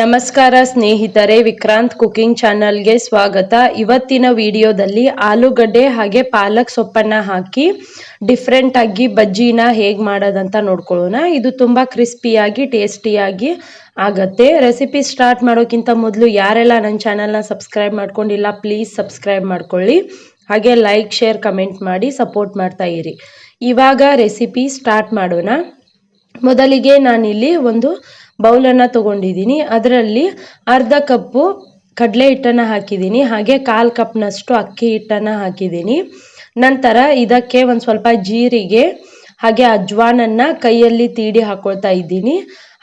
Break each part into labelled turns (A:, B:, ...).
A: ನಮಸ್ಕಾರ ಸ್ನೇಹಿತರೆ, ವಿಕ್ರಾಂತ್ ಕುಕಿಂಗ್ ಚಾನಲ್ಗೆ ಸ್ವಾಗತ. ಇವತ್ತಿನ ವಿಡಿಯೋದಲ್ಲಿ ಆಲೂಗಡ್ಡೆ ಹಾಗೆ ಪಾಲಕ್ ಸೊಪ್ಪನ್ನ ಹಾಕಿ ಡಿಫ್ರೆಂಟ್ ಆಗಿ ಬಜ್ಜಿನ ಹೇಗೆ ಮಾಡೋದಂತ ನೋಡ್ಕೊಳ್ಳೋಣ. ಇದು ತುಂಬ ಕ್ರಿಸ್ಪಿಯಾಗಿ ಟೇಸ್ಟಿಯಾಗಿ ಆಗತ್ತೆ. ರೆಸಿಪಿ ಸ್ಟಾರ್ಟ್ ಮಾಡೋಕ್ಕಿಂತ ಮೊದಲು ಯಾರೆಲ್ಲ ನನ್ನ ಚಾನಲ್ನ ಸಬ್ಸ್ಕ್ರೈಬ್ ಮಾಡ್ಕೊಂಡಿಲ್ಲ ಪ್ಲೀಸ್ ಸಬ್ಸ್ಕ್ರೈಬ್ ಮಾಡ್ಕೊಳ್ಳಿ. ಹಾಗೆ ಲೈಕ್ ಶೇರ್ ಕಮೆಂಟ್ ಮಾಡಿ ಸಪೋರ್ಟ್ ಮಾಡ್ತಾ ಇರಿ. ಇವಾಗ ರೆಸಿಪಿ ಸ್ಟಾರ್ಟ್ ಮಾಡೋಣ. ಮೊದಲಿಗೆ ನಾನಿಲ್ಲಿ ಒಂದು ಬೌಲನ್ನು ತಗೊಂಡಿದ್ದೀನಿ. ಅದರಲ್ಲಿ ಅರ್ಧ ಕಪ್ಪು ಕಡಲೆ ಹಿಟ್ಟನ್ನು ಹಾಕಿದ್ದೀನಿ. ಹಾಗೆ ಕಾಲು ಕಪ್ನಷ್ಟು ಅಕ್ಕಿ ಹಿಟ್ಟನ್ನು ಹಾಕಿದ್ದೀನಿ. ನಂತರ ಇದಕ್ಕೆ ಒಂದು ಸ್ವಲ್ಪ ಜೀರಿಗೆ ಹಾಗೆ ಅಜ್ವಾನನ್ನು ಕೈಯಲ್ಲಿ ತೀಡಿ ಹಾಕೊಳ್ತಾ ಇದ್ದೀನಿ.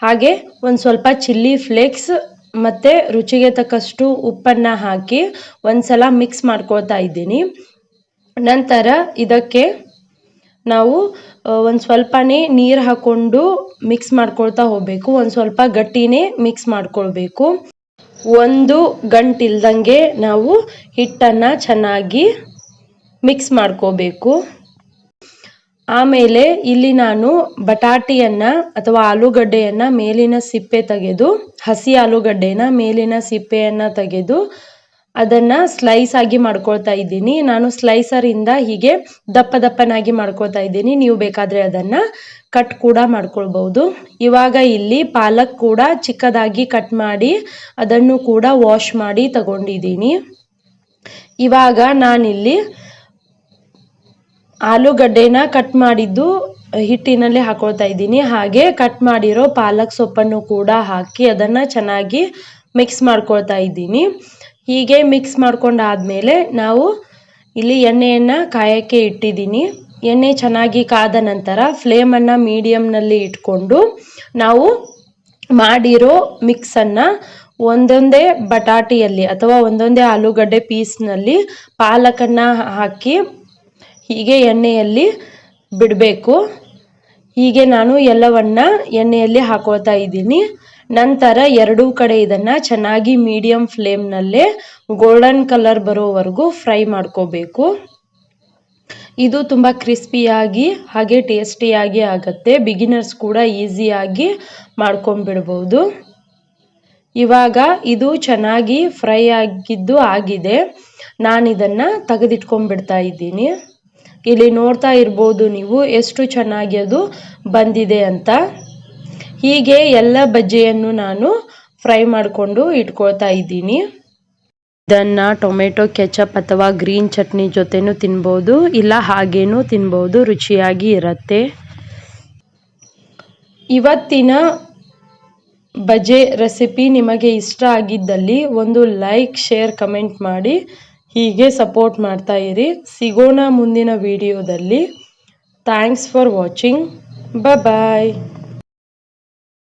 A: ಹಾಗೆ ಒಂದು ಸ್ವಲ್ಪ ಚಿಲ್ಲಿ ಫ್ಲೇಕ್ಸ್ ಮತ್ತು ರುಚಿಗೆ ತಕ್ಕಷ್ಟು ಉಪ್ಪನ್ನು ಹಾಕಿ ಒಂದ್ಸಲ ಮಿಕ್ಸ್ ಮಾಡ್ಕೊಳ್ತಾ ಇದ್ದೀನಿ. ನಂತರ ಇದಕ್ಕೆ ನಾವು ಒಂದು ಸ್ವಲ್ಪನೇ ನೀರು ಹಾಕ್ಕೊಂಡು ಮಿಕ್ಸ್ ಮಾಡ್ಕೊಳ್ತಾ ಹೋಗಬೇಕು. ಒಂದು ಸ್ವಲ್ಪ ಗಟ್ಟಿನೇ ಮಿಕ್ಸ್ ಮಾಡ್ಕೊಳ್ಬೇಕು. ಒಂದು ಗಂಟಿಲ್ದಂಗೆ ನಾವು ಹಿಟ್ಟನ್ನು ಚೆನ್ನಾಗಿ ಮಿಕ್ಸ್ ಮಾಡ್ಕೋಬೇಕು. ಆಮೇಲೆ ಇಲ್ಲಿ ನಾನು ಬಟಾಟಿಯನ್ನು ಅಥವಾ ಆಲೂಗಡ್ಡೆಯನ್ನು ಮೇಲಿನ ಸಿಪ್ಪೆ ತೆಗೆದು, ಹಸಿ ಆಲೂಗಡ್ಡೆನ ಮೇಲಿನ ಸಿಪ್ಪೆಯನ್ನು ತೆಗೆದು ಅದನ್ನು ಸ್ಲೈಸ್ ಆಗಿ ಮಾಡ್ಕೊಳ್ತಾ ಇದ್ದೀನಿ. ನಾನು ಸ್ಲೈಸರಿಂದ ಹೀಗೆ ದಪ್ಪ ದಪ್ಪನಾಗಿ ಮಾಡ್ಕೊಳ್ತಾ ಇದ್ದೀನಿ. ನೀವು ಬೇಕಾದರೆ ಅದನ್ನು ಕಟ್ ಕೂಡ ಮಾಡ್ಕೊಳ್ಬೋದು ಇವಾಗ ಇಲ್ಲಿ ಪಾಲಕ್ ಕೂಡ ಚಿಕ್ಕದಾಗಿ ಕಟ್ ಮಾಡಿ ಅದನ್ನು ಕೂಡ ವಾಶ್ ಮಾಡಿ ತಗೊಂಡಿದ್ದೀನಿ. ಇವಾಗ ನಾನಿಲ್ಲಿ ಆಲೂಗಡ್ಡೆನ ಕಟ್ ಮಾಡಿದ್ದು ಹಿಟ್ಟಿನಲ್ಲಿ ಹಾಕೊಳ್ತಾ ಇದ್ದೀನಿ. ಹಾಗೆ ಕಟ್ ಮಾಡಿರೋ ಪಾಲಕ್ ಸೊಪ್ಪನ್ನು ಕೂಡ ಹಾಕಿ ಅದನ್ನು ಚೆನ್ನಾಗಿ ಮಿಕ್ಸ್ ಮಾಡ್ಕೊಳ್ತಾ ಇದ್ದೀನಿ. ಹೀಗೆ ಮಿಕ್ಸ್ ಮಾಡ್ಕೊಂಡಾದ್ಮೇಲೆ ನಾವು ಇಲ್ಲಿ ಎಣ್ಣೆಯನ್ನು ಕಾಯೋಕ್ಕೆ ಇಟ್ಟಿದ್ದೀನಿ. ಎಣ್ಣೆ ಚೆನ್ನಾಗಿ ಕಾದ ನಂತರ ಫ್ಲೇಮನ್ನು ಮೀಡಿಯಮ್ನಲ್ಲಿ ಇಟ್ಕೊಂಡು ನಾವು ಮಾಡಿರೋ ಮಿಕ್ಸನ್ನು ಒಂದೊಂದೇ ಬಟಾಟಿಯಲ್ಲಿ ಅಥವಾ ಒಂದೊಂದೇ ಆಲೂಗಡ್ಡೆ ಪೀಸ್ನಲ್ಲಿ ಪಾಲಕನ್ನು ಹಾಕಿ ಹೀಗೆ ಎಣ್ಣೆಯಲ್ಲಿ ಬಿಡಬೇಕು. ಹೀಗೆ ನಾನು ಎಲ್ಲವನ್ನ ಎಣ್ಣೆಯಲ್ಲಿ ಹಾಕೊಳ್ತಾ ಇದ್ದೀನಿ. ನಂತರ ಎರಡೂ ಕಡೆ ಇದನ್ನು ಚೆನ್ನಾಗಿ ಮೀಡಿಯಂ ಫ್ಲೇಮ್ನಲ್ಲೇ ಗೋಲ್ಡನ್ ಕಲರ್ ಬರೋವರೆಗೂ ಫ್ರೈ ಮಾಡ್ಕೋಬೇಕು. ಇದು ತುಂಬ ಕ್ರಿಸ್ಪಿಯಾಗಿ ಹಾಗೆ ಟೇಸ್ಟಿಯಾಗಿ ಆಗುತ್ತೆ. ಬಿಗಿನರ್ಸ್ ಕೂಡ ಈಸಿಯಾಗಿ ಮಾಡ್ಕೊಂಬಿಡ್ಬೋದು ಇವಾಗ ಇದು ಚೆನ್ನಾಗಿ ಫ್ರೈ ಆಗಿದ್ದು ಆಗಿದೆ. ನಾನು ಇದನ್ನು ತೆಗೆದಿಟ್ಕೊಂಡ್ಬಿಡ್ತಾ ಇದ್ದೀನಿ. ಇಲ್ಲಿ ನೋಡ್ತಾ ಇರ್ಬೋದು ನೀವು ಎಷ್ಟು ಚೆನ್ನಾಗಿ ಅದು ಬಂದಿದೆ ಅಂತ. ಹೀಗೆ ಎಲ್ಲ ಬಜ್ಜಿಯನ್ನು ನಾನು ಫ್ರೈ ಮಾಡಿಕೊಂಡು ಇಟ್ಕೊಳ್ತಾ ಇದ್ದೀನಿ. ಇದನ್ನು ಟೊಮೆಟೊ, ಕೆಚಪ್ ಅಥವಾ ಗ್ರೀನ್ ಚಟ್ನಿ ಜೊತೆನೂ ತಿನ್ಬೋದು, ಇಲ್ಲ ಹಾಗೇನೂ ತಿನ್ಬೋದು, ರುಚಿಯಾಗಿ ಇರುತ್ತೆ. ಇವತ್ತಿನ ಬಜೆ ರೆಸಿಪಿ ನಿಮಗೆ ಇಷ್ಟ ಆಗಿದ್ದಲ್ಲಿ ಒಂದು ಲೈಕ್, ಶೇರ್, ಕಮೆಂಟ್ ಮಾಡಿ. ಹೀಗೆ ಸಪೋರ್ಟ್ ಮಾಡ್ತಾ ಇರಿ. ಸಿಗೋಣ ಮುಂದಿನ ವಿಡಿಯೋದಲ್ಲಿ ಥ್ಯಾಂಕ್ಸ್ ಫಾರ್ ವಾಚಿಂಗ್ ಬಾಯ್